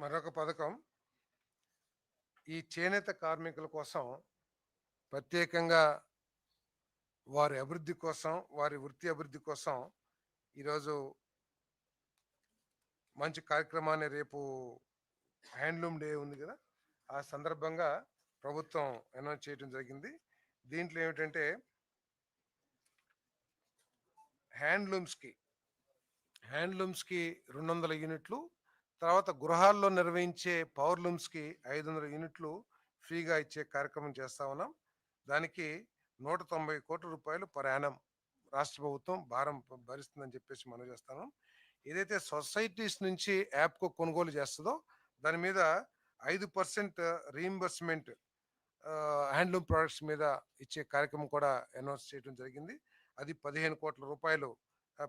మరొక పథకం. ఈ చేనేత కార్మికుల కోసం ప్రత్యేకంగా వారి అభివృద్ధి కోసం వారి వృత్తి అభివృద్ధి కోసం ఈరోజు మంచి కార్యక్రమాన్ని రేపు హ్యాండ్లూమ్ డే ఉంది కదా. ఆ సందర్భంగా ప్రభుత్వం అనౌన్స్ చేయడం జరిగింది. దీంట్లో ఏమిటంటే హ్యాండ్లూమ్స్కి హ్యాండ్లూమ్స్కి రెండు వందల యూనిట్లు తర్వాత గృహాల్లో నిర్వహించే పవర్లూమ్స్కి ఐదు వందల యూనిట్లు ఫ్రీగా ఇచ్చే కార్యక్రమం చేస్తా ఉన్నాం. దానికి నూట తొంభై కోట్ల రూపాయలు ప్రయాణం రాష్ట్ర ప్రభుత్వం భారం భరిస్తుందని చెప్పేసి మనం చేస్తాను ఏదైతే సొసైటీస్ నుంచి యాప్కు కొనుగోలు చేస్తుందో దాని మీద ఐదు పర్సెంట్ రీఇంబర్స్మెంట్ హ్యాండ్లూమ్ ప్రోడక్ట్స్ మీద ఇచ్చే కార్యక్రమం కూడా అనౌన్స్ చేయడం జరిగింది. అది పదిహేను కోట్ల రూపాయలు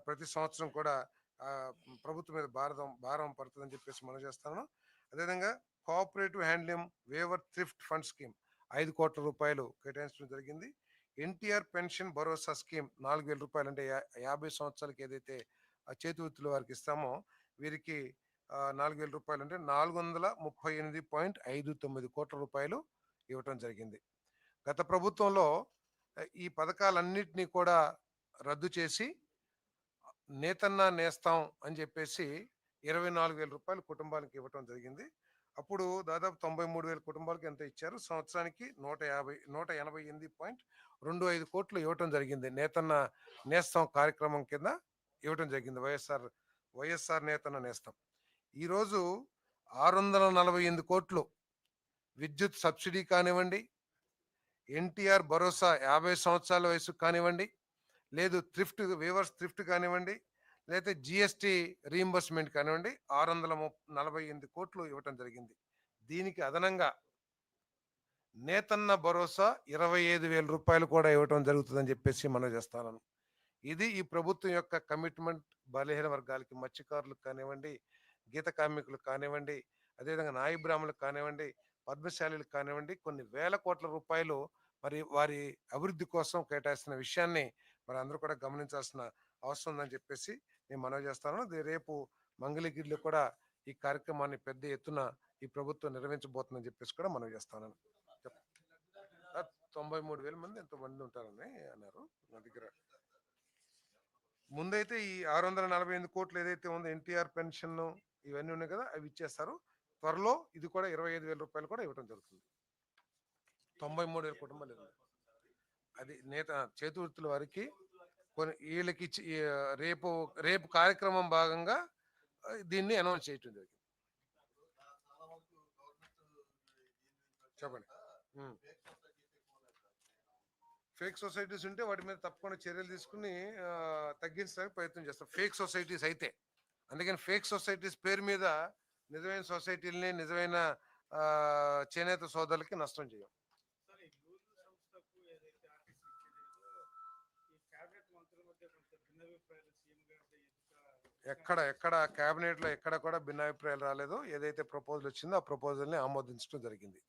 ప్రతి సంవత్సరం కూడా ప్రభుత్వం మీద భారతం భారం పడుతుందని చెప్పేసి మనం చేస్తాను. అదేవిధంగా cooperative handling waiver thrift fund scheme ఐదు కోట్ల రూపాయలు కేటాయించడం జరిగింది. ఎన్టీఆర్ పెన్షన్ భరోసా స్కీమ్ నాలుగు వేల రూపాయలు అంటే యాభై సంవత్సరాలకి ఏదైతే చేతివృత్తులు చేతి వృత్తుల వారికి ఇస్తామో వీరికి నాలుగు వేల రూపాయలు అంటే నాలుగు వందల ముప్పై ఎనిమిది పాయింట్ ఐదు తొమ్మిది కోట్ల రూపాయలు ఇవ్వటం జరిగింది. గత ప్రభుత్వంలో ఈ పథకాలన్నింటినీ కూడా రద్దు చేసి నేతన్న నేస్తాం అని చెప్పేసి ఇరవై నాలుగు వేల రూపాయలు కుటుంబానికి ఇవ్వటం జరిగింది. అప్పుడు దాదాపు తొంభై మూడు వేల కుటుంబాలకు ఎంత ఇచ్చారు? సంవత్సరానికి నూట యాభై నూట ఎనభై ఎనిమిది పాయింట్ రెండు ఐదు కోట్లు ఇవ్వటం జరిగింది. నేతన్న నేస్తం కార్యక్రమం కింద ఇవ్వటం జరిగింది. వైఎస్ఆర్ వైఎస్ఆర్ నేతన్న నేస్తం. ఈరోజు ఆరు వందల నలభై ఎనిమిది కోట్లు విద్యుత్ సబ్సిడీ కానివ్వండి ఎన్టీఆర్ భరోసా యాభై సంవత్సరాల వయసు కానివ్వండి లేదు థ్రిఫ్ట్ వేవర్స్ థ్రిఫ్ట్ కానివ్వండి లేకపోతే జిఎస్టి రీఎంబర్స్మెంట్ కానివ్వండి ఆరు వందల నలభై ఎనిమిది కోట్లు ఇవ్వటం జరిగింది. దీనికి అదనంగా నేతన్న భరోసా ఇరవై ఐదు వేల రూపాయలు కూడా ఇవ్వటం జరుగుతుందని చెప్పేసి మనం చేస్తాను ఇది ఈ ప్రభుత్వం యొక్క కమిట్మెంట్ బలహీన వర్గాలకి మత్స్యకారులకు కానివ్వండి గీత కార్మికులకు కానివ్వండి అదేవిధంగా నాయి బ్రాహ్మణులకు కానివ్వండి పద్మశాలీలకు కానివ్వండి కొన్ని వేల కోట్ల రూపాయలు మరి వారి అభివృద్ధి కోసం కేటాయిస్తున్న విషయాన్ని మరి అందరూ కూడా గమనించాల్సిన అవసరం ఉందని చెప్పేసి నేను మనవి చేస్తాను. ఇది రేపు మంగళగిరిలో కూడా ఈ కార్యక్రమాన్ని పెద్ద ఎత్తున ఈ ప్రభుత్వం నిర్వహించబోతుందని చెప్పేసి కూడా మనవి చేస్తాను. తొంభై మూడు వేల మంది ఎంతో మంది ఉంటారని అన్నారు నా దగ్గర. ముందైతే ఈ ఆరు వందల నలభై ఎనిమిది కోట్లు ఏదైతే ఉందో ఎన్టీఆర్ పెన్షన్ ఇవన్నీ ఉన్నాయి కదా అవి ఇచ్చేస్తారు. త్వరలో ఇది కూడా ఇరవై ఐదు వేల రూపాయలు కూడా ఇవ్వడం జరుగుతుంది. తొంభై మూడు వేల కుటుంబాలు అది నేత చేతి వృత్తుల వారికి కొన్ని వీళ్ళకి ఇచ్చి రేపు రేపు కార్యక్రమం భాగంగా దీన్ని అనౌన్స్ చేయటం జరిగింది. చెప్పండి. ఫేక్ సొసైటీస్ ఉంటే వాటి మీద తప్పకుండా చర్యలు తీసుకుని తగ్గించడానికి ప్రయత్నం చేస్తాం. ఫేక్ సొసైటీస్ అయితే. అందుకని ఫేక్ సొసైటీస్ పేరు మీద నిజమైన సొసైటీలని నిజమైన చేనేత సోదరులకి నష్టం చేయం. ఎక్కడ ఎక్కడ కేబినెట్లో ఎక్కడ కూడా భిన్నాభిప్రాయాలు రాలేదు. ఏదైతే ప్రపోజల్ వచ్చిందో ఆ ప్రపోజల్ని ఆమోదించడం జరిగింది.